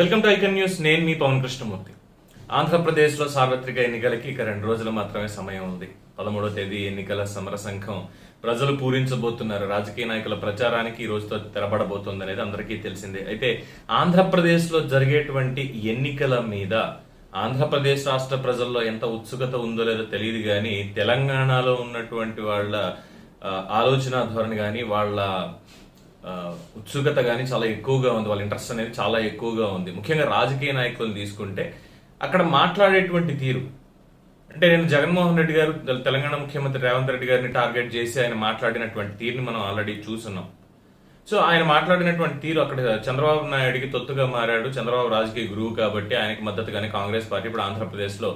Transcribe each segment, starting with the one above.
Welcome to icon news. నేను మీ పవన్ కృష్ణమూర్తి. ఆంధ్రప్రదేశ్లో సార్వత్రిక ఎన్నికలకి ఇక రెండు రోజులు మాత్రమే సమయం ఉంది. పదమూడో తేదీ ఎన్నికల సమర సంఘం ప్రజలు పూరించబోతున్నారు. రాజకీయ నాయకుల ప్రచారానికి ఈ రోజుతో తెరబడబోతుంది అనేది అందరికీ తెలిసిందే. అయితే ఆంధ్రప్రదేశ్లో జరిగేటువంటి ఎన్నికల మీద ఆంధ్రప్రదేశ్ రాష్ట్ర ప్రజల్లో ఎంత ఉత్సుకత ఉందో లేదో తెలియదు కానీ తెలంగాణలో ఉన్నటువంటి వాళ్ళ ఆలోచన ధోరణి కానీ వాళ్ళ ఉత్సుకత కానీ చాలా ఎక్కువగా ఉంది. వాళ్ళ ఇంట్రెస్ట్ అనేది చాలా ఎక్కువగా ఉంది. ముఖ్యంగా రాజకీయ నాయకులను తీసుకుంటే అక్కడ మాట్లాడేటువంటి తీరు. అంటే నేను జగన్మోహన్ రెడ్డి గారు తెలంగాణ ముఖ్యమంత్రి రేవంత్ రెడ్డి గారిని టార్గెట్ చేసి ఆయన మాట్లాడినటువంటి తీరుని మనం ఆల్రెడీ చూస్తున్నాం సో ఆయన మాట్లాడినటువంటి తీరు అక్కడ చంద్రబాబు నాయుడికి తొత్తుగా మారాడు. చంద్రబాబు రాజకీయ గురువు కాబట్టి ఆయనకి మద్దతుగానే కాంగ్రెస్ పార్టీ ఇప్పుడు ఆంధ్రప్రదేశ్లో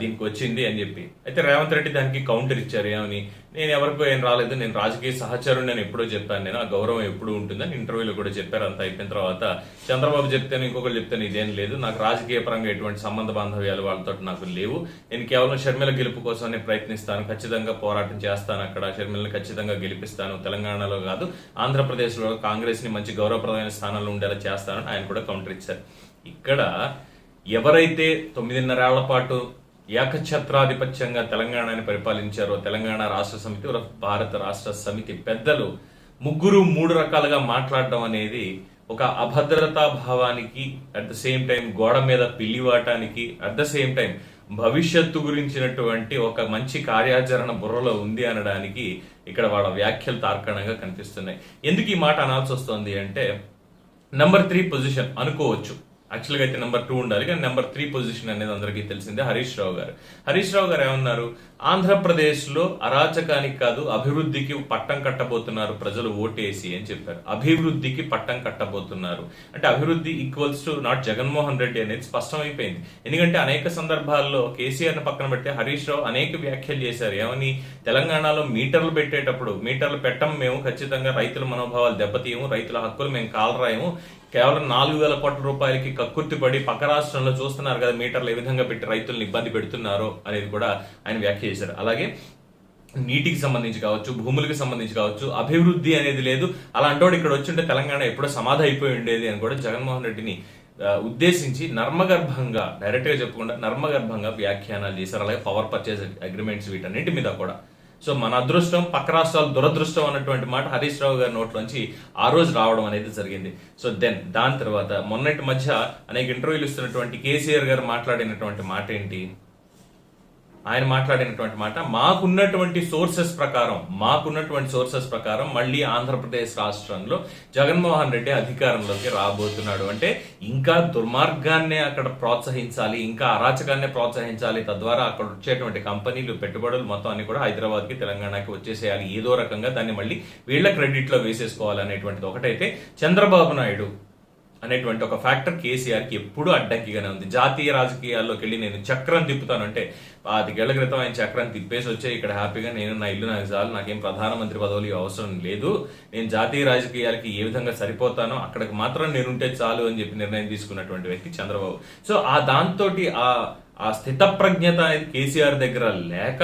దీనికి వచ్చింది అని చెప్పి. అయితే రేవంత్ రెడ్డి దానికి కౌంటర్ ఇచ్చారు ఏమని? నేను ఎవరికో ఏం రాలేదు నేను రాజకీయ సహచరుడు నేను ఎప్పుడో చెప్పాను. నేను ఆ గౌరవం ఎప్పుడు ఉంటుందని ఇంటర్వ్యూలో కూడా చెప్పారు. అంత అయిపోయిన తర్వాత చంద్రబాబు చెప్తాను ఇంకొకరు చెప్తాను ఇదేం లేదు. నాకు రాజకీయ పరంగా ఎటువంటి సంబంధ బాంధవ్యాలు వాళ్ళతో నాకు లేవు. నేను కేవలం షర్మిల గెలుపు కోసమే ప్రయత్నిస్తాను. ఖచ్చితంగా పోరాటం చేస్తాను అక్కడ. షర్మిలని ఖచ్చితంగా గెలిపిస్తాను. తెలంగాణలో కాదు ఆంధ్రప్రదేశ్లో కాంగ్రెస్ని మంచి గౌరవప్రదమైన స్థానంలో ఉండేలా చేస్తానని ఆయన కూడా కౌంటర్ ఇచ్చారు. ఇక్కడ ఎవరైతే తొమ్మిదిన్నరేళ్ళ పాటు ఏకఛత్రాధిపత్యంగా తెలంగాణని పరిపాలించారో. తెలంగాణ రాష్ట్ర సమితి భారత రాష్ట్ర సమితి పెద్దలు ముగ్గురు మూడు రకాలుగా మాట్లాడడం అనేది ఒక అభద్రతా భావానికి అట్ ద సేమ్ టైం గోడ మీద పిల్లివాటానికి అట్ ద సేమ్ టైం భవిష్యత్తు గురించినటువంటి ఒక మంచి కార్యాచరణ బుర్రలో ఉంది అనడానికి ఇక్కడ వాళ్ళ వ్యాఖ్యలు తార్కాణంగా కనిపిస్తున్నాయి. ఎందుకు ఈ మాట అనాల్సి వస్తుంది అంటే నెంబర్ త్రీ పొజిషన్ అనుకోవచ్చు. యాక్చువల్గా అయితే నెంబర్ టూ ఉండాలి కానీ నెంబర్ త్రీ పొజిషన్ అనేది అందరికీ తెలిసిందే హరీష్ రావు గారు. హరీష్ రావు గారు ఏమన్నారు? ఆంధ్రప్రదేశ్లో అరాచకానికి కాదు అభివృద్ధికి పట్టం కట్టబోతున్నారు ప్రజలు ఓటేసి అని చెప్పారు. అభివృద్ధికి పట్టం కట్టబోతున్నారు. అంటే అభివృద్ధి equals to not Jaganmohan Reddy అనేది స్పష్టమైపోయింది. ఎందుకంటే అనేక సందర్భాల్లో కేసీఆర్ని పక్కన పెట్టి హరీష్ రావు అనేక వ్యాఖ్యలు చేశారు. ఏమని? తెలంగాణలో మీటర్లు పెట్టేటప్పుడు మీటర్లు పెట్టం మేము ఖచ్చితంగా రైతుల మనోభావాలు దెబ్బతీయము రైతుల హక్కులు మేము కాలరాయము. కేవలం నాలుగు వేల కోట్ల రూపాయలకి కక్కుర్తి పడి పక్క రాష్ట్రంలో చూస్తున్నారు కదా మీటర్లు ఏ విధంగా పెట్టి రైతులను ఇబ్బంది పెడుతున్నారో అనేది కూడా ఆయన వ్యాఖ్య చేశారు. అలాగే నీటికి సంబంధించి కావచ్చు భూములకు సంబంధించి కావచ్చు అభివృద్ధి అనేది లేదు. అలాంటోడు ఇక్కడ వచ్చింటే తెలంగాణ ఎప్పుడో సమాధి అయిపోయి ఉండేది అని కూడా జగన్మోహన్ రెడ్డిని ఉద్దేశించి నర్మగర్భంగా డైరెక్ట్గా చెప్పకుండా నర్మగర్భంగా వ్యాఖ్యానాలు చేశారు. అలాగే పవర్ పర్చేజ్ అగ్రిమెంట్స్ వీటన్నిటి మీద కూడా. సో మన అదృష్టం పక్క రాష్ట్రాలు దురదృష్టం అన్నటువంటి మాట హరీష్ రావు గారి నోట్లోంచి ఆ రోజు రావడం అనేది జరిగింది. సో దెన్ దాని తర్వాత మొన్నటి మధ్య అనేక ఇంటర్వ్యూలు ఇస్తున్నటువంటి కేసీఆర్ గారు మాట్లాడినటువంటి మాట ఏంటి ఆయన మాట్లాడినటువంటి మాట మాకున్నటువంటి సోర్సెస్ ప్రకారం మాకున్నటువంటి సోర్సెస్ ప్రకారం మళ్ళీ ఆంధ్రప్రదేశ్ రాష్ట్రంలో జగన్మోహన్ రెడ్డి అధికారంలోకి రాబోతున్నాడు. అంటే ఇంకా దుర్మార్గాన్నే అక్కడ ప్రోత్సహించాలి ఇంకా అరాచకాన్నే ప్రోత్సహించాలి తద్వారా అక్కడ వచ్చేటువంటి కంపెనీలు పెట్టుబడులు మొత్తం అన్ని కూడా హైదరాబాద్కి తెలంగాణకి వచ్చేసేయాలి. ఏదో రకంగా దాన్ని మళ్ళీ వీళ్ళ క్రెడిట్లో వేసేసుకోవాలనేటువంటిది ఒకటైతే చంద్రబాబు నాయుడు అనేటువంటి ఒక ఫ్యాక్టర్ కేసీఆర్కి ఎప్పుడూ అడ్డంకిగానే ఉంది. జాతీయ రాజకీయాల్లోకి వెళ్ళి నేను చక్రం తిప్పుతాను. అంటే పాతికేళ్ళ క్రితం ఆయన చక్రం తిప్పేసి వచ్చే ఇక్కడ హ్యాపీగా నేను నా ఇల్లు నాకు చాలు నాకేం ప్రధానమంత్రి పదవులు అవసరం లేదు. నేను జాతీయ రాజకీయాలకి ఏ విధంగా సరిపోతానో అక్కడికి మాత్రం నేనుంటే చాలు అని చెప్పి నిర్ణయం తీసుకున్నటువంటి వ్యక్తి చంద్రబాబు. సో ఆ దాంతో ఆ ఆ స్థితప్రజ్ఞత అనేది కేసీఆర్ దగ్గర లేక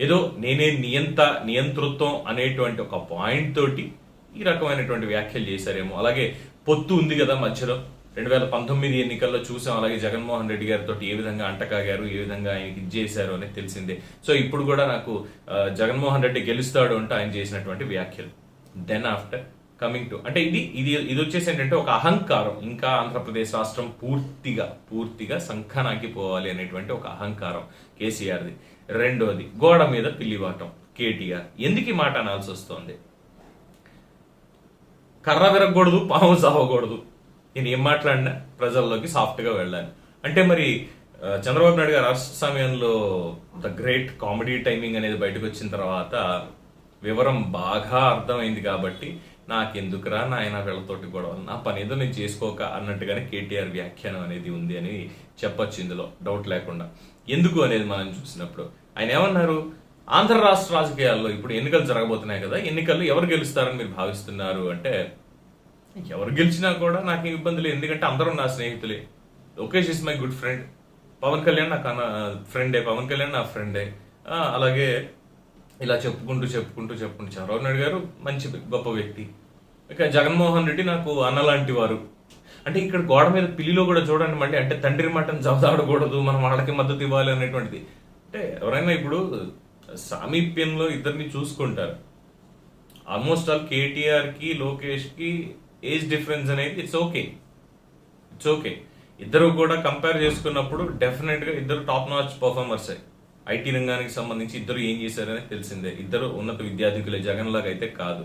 ఏదో నేనే నియంత నియంతృత్వం అనేటువంటి ఒక పాయింట్ తోటి ఈ రకమైనటువంటి వ్యాఖ్యలు చేశారేమో. అలాగే పొత్తు ఉంది కదా మధ్యలో. రెండు వేల పంతొమ్మిది ఎన్నికల్లో చూసాం అలాగే జగన్మోహన్ రెడ్డి గారితో ఏ విధంగా అంటకాగారు ఏ విధంగా ఆయనకి ఇది చేశారు అనేది తెలిసిందే. సో ఇప్పుడు కూడా నాకు జగన్మోహన్ రెడ్డి గెలుస్తాడు అంటే ఆయన చేసినటువంటి వ్యాఖ్యలు. దెన్ ఆఫ్టర్ కమింగ్ టు అంటే ఇది ఇది ఇది వచ్చేసి ఏంటంటే ఒక అహంకారం. ఇంకా ఆంధ్రప్రదేశ్ రాష్ట్రం పూర్తిగా పూర్తిగా సంఖనాకి పోవాలి అనేటువంటి ఒక అహంకారం కేసీఆర్ది. రెండోది గోడ మీద పిల్లివాటం కేటీఆర్. ఎందుకు ఈ మాట అనాల్సి వస్తుంది? కర్ర విరగకూడదు పాము సావకూడదు నేను ఏం మాట్లాడినా ప్రజల్లోకి సాఫ్ట్గా వెళ్ళాను అంటే మరి చంద్రబాబు నాయుడు గారు అరెస్ట్ సమయంలో ద గ్రేట్ కామెడీ టైమింగ్ అనేది బయటకు వచ్చిన తర్వాత వివరం బాగా అర్థమైంది కాబట్టి నాకెందుకురా నాయన వీళ్ళతోటి గొడవ? నా పని ఏదో నేను చేసుకోక అన్నట్టుగానే కేటీఆర్ వ్యాఖ్యానం అనేది ఉంది అని చెప్పొచ్చు ఇందులో. డౌట్ లేకుండా. ఎందుకు అనేది మనం చూసినప్పుడు. ఆయన ఏమన్నారు? ఆంధ్ర రాష్ట్ర రాజకీయాల్లో ఇప్పుడు ఎన్నికలు జరగబోతున్నాయి కదా ఎన్నికల్లో ఎవరు గెలుస్తారని మీరు భావిస్తున్నారు అంటే ఎవరు గెలిచినా కూడా నాకు ఇబ్బంది లేదు. ఎందుకంటే అందరూ నా స్నేహితులే. Lokesh is my good friend. Pawan Kalyan నాకు అన్న ఫ్రెండే. పవన్ కళ్యాణ్ నా ఫ్రెండే. అలాగే ఇలా చెప్పుకుంటూ చెప్పుకుంటూ చెప్పుకుంటూ చంద్రబాబు నాయుడు గారు మంచి గొప్ప వ్యక్తి. ఇక జగన్మోహన్ రెడ్డి నాకు అన్నలాంటి వారు. అంటే ఇక్కడ గోడ మీద పిల్లిలో కూడా చూడండి మళ్ళీ అంటే తండ్రి మటం జవదాడకూడదు మనం వాళ్ళకి మద్దతు ఇవ్వాలి అనేటువంటిది. అంటే ఎవరైనా ఇప్పుడు సామీప్యంలో ఇద్దరిని చూసుకుంటారు. ఆల్మోస్ట్ ఆల్ కేటీఆర్కి లోకేష్కి ఏజ్ డిఫరెన్స్ అనేది ఇట్స్ ఓకే ఇట్స్ ఓకే ఇద్దరు కూడా కంపేర్ చేసుకున్నప్పుడు డెఫినెట్గా ఇద్దరు టాప్ నాచ్ పర్ఫార్మర్స్ ఐటీ రంగానికి సంబంధించి ఇద్దరు ఏం చేశారనేది తెలిసిందే. ఇద్దరు ఉన్నత విద్యార్థికులే జగన్ లాగా అయితే కాదు.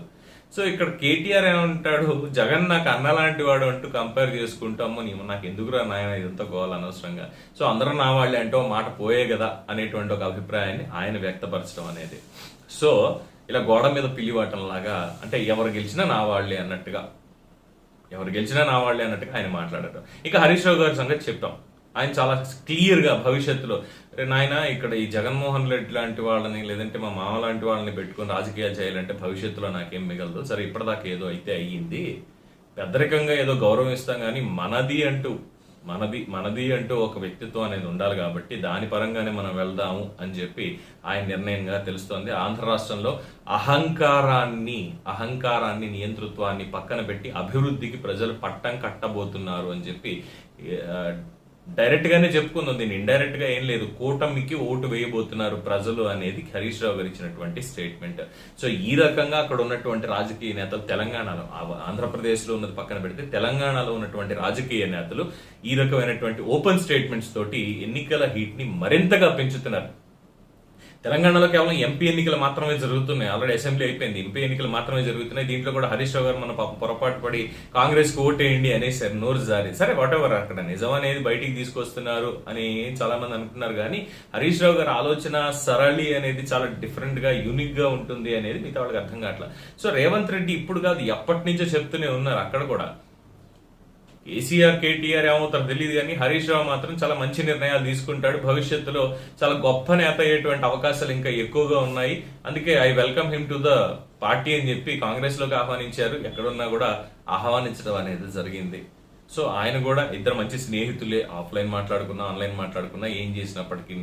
సో ఇక్కడ కేటీఆర్ ఏమంటాడు? జగన్ నాకు అన్న లాంటి వాడు అంటూ కంపేర్ చేసుకుంటాము నీ నాకు ఎందుకురా నాయన ఇదంతా గోవాలి అనవసరంగా. సో అందరూ నా వాళ్ళే అంటే మాట పోయే కదా అనేటువంటి ఒక అభిప్రాయాన్ని ఆయన వ్యక్తపరచడం అనేది. సో ఇలా గోడ మీద పిల్లివాటం లాగా అంటే ఎవరు గెలిచినా నా వాళ్ళే అన్నట్టుగా ఎవరు గెలిచినా నా వాళ్ళే అన్నట్టుగా ఆయన మాట్లాడటం ఇక హరీష్ రావు గారి సంగతి చెప్పాం ఆయన చాలా క్లియర్గా భవిష్యత్తులో రే నాయన ఇక్కడ ఈ జగన్మోహన్ రెడ్డి లాంటి వాళ్ళని లేదంటే మా మామ లాంటి వాళ్ళని పెట్టుకుని రాజకీయాలు చేయాలంటే భవిష్యత్తులో నాకేం మిగలదు. సరే ఇప్పటిదాకా ఏదో అయితే అయ్యింది. పెద్దరికంగా ఏదో గౌరవం ఇస్తాం కానీ మనది అంటూ మనది మనది అంటూ ఒక వ్యక్తిత్వం అనేది ఉండాలి కాబట్టి దాని పరంగానే మనం వెళ్దాము అని చెప్పి ఆయన నిర్ణయంగా తెలుస్తోంది. ఆంధ్ర రాష్ట్రంలో అహంకారాన్ని అహంకారాన్ని నియంతృత్వాన్ని పక్కన పెట్టి అభివృద్ధికి ప్రజలు పట్టం కట్టబోతున్నారు అని చెప్పి డైరెక్ట్గానే చెప్పుకుందాం. దీన్ని ఇండైరెక్ట్గా ఏం లేదు. కూటమికి ఓటు వేయబోతున్నారు ప్రజలు అనేది హరీష్ రావు గారు ఇచ్చినటువంటి స్టేట్మెంట్ సో ఈ రకంగా అక్కడ ఉన్నటువంటి రాజకీయ నేతలు తెలంగాణలో ఆంధ్రప్రదేశ్లో ఉన్నది పక్కన పెడితే తెలంగాణలో ఉన్నటువంటి రాజకీయ నేతలు ఈ రకమైనటువంటి ఓపెన్ స్టేట్మెంట్స్ తోటి ఎన్నికల హీట్ని మరింతగా పెంచుతున్నారు. తెలంగాణలో కేవలం ఎంపీ ఎన్నికలు మాత్రమే జరుగుతున్నాయి. ఆల్రెడీ అసెంబ్లీ అయిపోయింది. ఎంపీ ఎన్నికలు మాత్రమే జరుగుతున్నాయి. దీంట్లో కూడా హరీష్ రావు గారు మన పాప పొరపాటు పడి కాంగ్రెస్కు ఓటేయండి అనేసారు. నోరు జారి. సరే వాట్ ఎవర్ అక్కడ నిజం అనేది బయటికి తీసుకొస్తున్నారు అని చాలా మంది అనుకుంటున్నారు కానీ హరీష్ రావు గారి ఆలోచన సరళి అనేది చాలా డిఫరెంట్గా యూనిక్గా ఉంటుంది అనేది మిగతా వాళ్ళకి అర్థం కావట్లేదు సో రేవంత్ రెడ్డి ఇప్పుడు కాదు ఎప్పటి నుంచో చెప్తూనే ఉన్నారు అక్కడ కూడా. కేసీఆర్ కేటీఆర్ ఏమవుతారు తెలియదు కానీ హరీష్ రావు మాత్రం చాలా మంచి నిర్ణయాలు తీసుకుంటాడు. భవిష్యత్తులో చాలా గొప్ప నేత అయ్యేటువంటి అవకాశాలు ఇంకా ఎక్కువగా ఉన్నాయి. అందుకే I welcome him to the party అని చెప్పి కాంగ్రెస్లోకి ఆహ్వానించారు. ఎక్కడున్నా కూడా ఆహ్వానించడం అనేది జరిగింది. సో ఆయన కూడా ఇద్దరు మంచి స్నేహితులే. ఆఫ్లైన్ మాట్లాడుకున్నా ఆన్లైన్ మాట్లాడుకున్నా ఏం చేసినప్పటికీ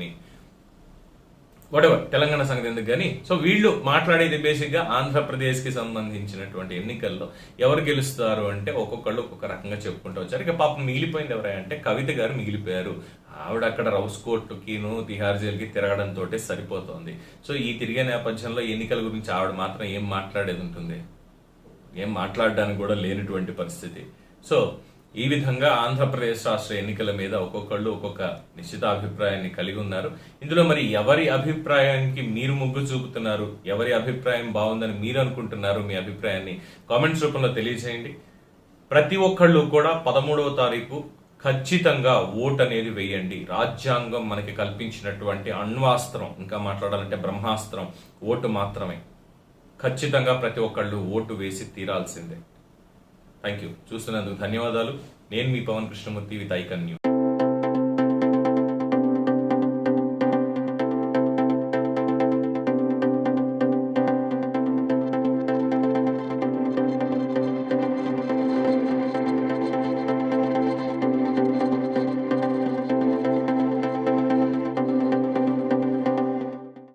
వాటెవర్ తెలంగాణ సంగతి ఎందుకు కానీ సో వీళ్ళు మాట్లాడేది బేసిక్గా ఆంధ్రప్రదేశ్కి సంబంధించినటువంటి ఎన్నికల్లో ఎవరు గెలుస్తారు అంటే ఒక్కొక్కళ్ళు ఒక్కొక్క రకంగా చెప్పుకుంటూ వచ్చారు. ఇక పాపం మిగిలిపోయింది ఎవరంటే కవిత గారు మిగిలిపోయారు. ఆవిడ అక్కడ రౌస్ కోర్టుకిను తిహార్ జైలుకి తిరగడంతో సరిపోతుంది. సో ఈ తిరిగే నేపథ్యంలో ఎన్నికల గురించి ఆవిడ మాత్రం ఏం మాట్లాడేది ఉంటుంది? ఏం మాట్లాడడానికి కూడా లేనటువంటి పరిస్థితి. సో ఈ విధంగా ఆంధ్రప్రదేశ్ రాష్ట్ర ఎన్నికల మీద ఒక్కొక్కళ్ళు ఒక్కొక్క నిశ్చిత అభిప్రాయాన్ని కలిగి ఉన్నారు. ఇందులో మరి ఎవరి అభిప్రాయానికి మీరు మొగ్గు చూపుతున్నారు? ఎవరి అభిప్రాయం బాగుందని మీరు అనుకుంటున్నారు? మీ అభిప్రాయాన్ని కామెంట్స్ రూపంలో తెలియజేయండి. ప్రతి ఒక్కళ్ళు కూడా పదమూడవ తారీఖు ఖచ్చితంగా ఓట్ అనేది వేయండి. రాజ్యాంగం మనకి కల్పించినటువంటి అణ్వాస్త్రం ఇంకా మాట్లాడాలంటే బ్రహ్మాస్త్రం ఓటు మాత్రమే. ఖచ్చితంగా ప్రతి ఒక్కళ్ళు ఓటు వేసి తీరాల్సిందే. థ్యాంక్ యూ చూస్తున్నందుకు ధన్యవాదాలు. నేను మీ Pawan Krishnamurthy with Icon News.